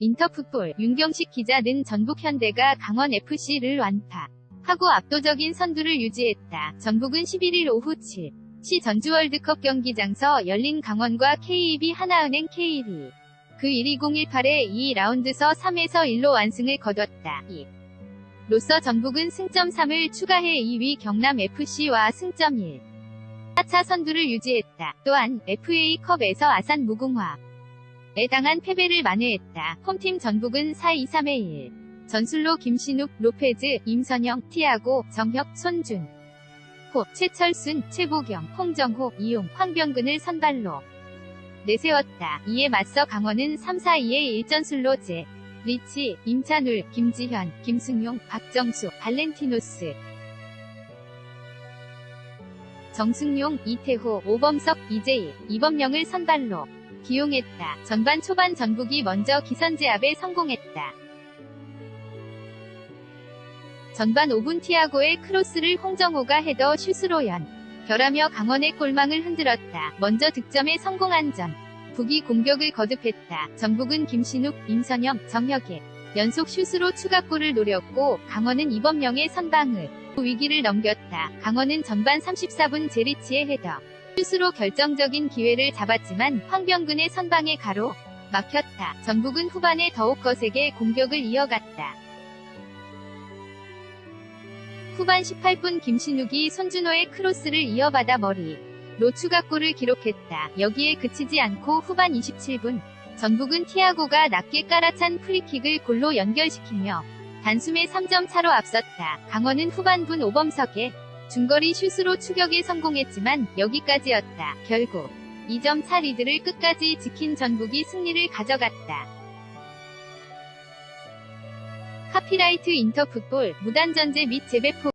인터풋볼 윤경식 기자는 전북 현대가 강원 FC를 완파. 하고 압도적인 선두를 유지했다. 전북은 11일 오후 7. 시 전주 월드컵 경기장서 열린 강원과 KEB 하나은행 K1위. 그 1-2018의 2라운드서 3에서 1로 완승을 거뒀다. 2. 로서 전북은 승점 3을 추가해 2위 경남FC와 승점 1. 4차 선두를 유지했다. 또한 FA컵에서 아산 무궁화. 에 당한 패배를 만회했다. 홈팀 전북은 4-2-3의 1. 전술로 김신욱, 로페즈, 임선영, 티아고, 정혁, 손준, 호, 최철순, 최보경, 홍정호, 이용, 황병근을 선발로 내세웠다. 이에 맞서 강원은 3-4-2의 1전술로 제, 리치, 임찬울, 김지현, 김승용, 박정수, 발렌티노스, 정승용, 이태호, 오범석, 이재희, 이범영을 선발로 기용했다. 전반 초반 전북이 먼저 기선제압에 성공했다. 전반 5분 티아고의 크로스를 홍정호가 헤더 슛으로 연. 결하며 강원의 골망을 흔들었다. 먼저 득점에 성공한 점. 북이 공격을 거듭했다. 전북은 김신욱, 임선영, 정혁의 연속 슛으로 추가골을 노렸고 강원은 이범영의 선방을 위기를 넘겼다. 강원은 전반 34분 제리치의 헤더 슛으로 결정적인 기회를 잡았지만 황병근의 선방에 가로 막혔다. 전북은 후반에 더욱 거세게 공격을 이어갔다. 후반 18분 김신욱이 손준호의 크로스를 이어받아 머리 로 추가골을 기록했다. 여기에 그치지 않고 후반 27분 전북은 티아고가 낮게 깔아찬 프리킥을 골로 연결시키며 단숨에 3점 차로 앞섰다. 강원은 후반분 오범석의 중거리 슛으로 추격에 성공했지만 여기까지였다. 결국 2점 차 리드를 끝까지 지킨 전북이 승리를 가져갔다. 카피라이트 인터풋볼 무단전제 및 재배포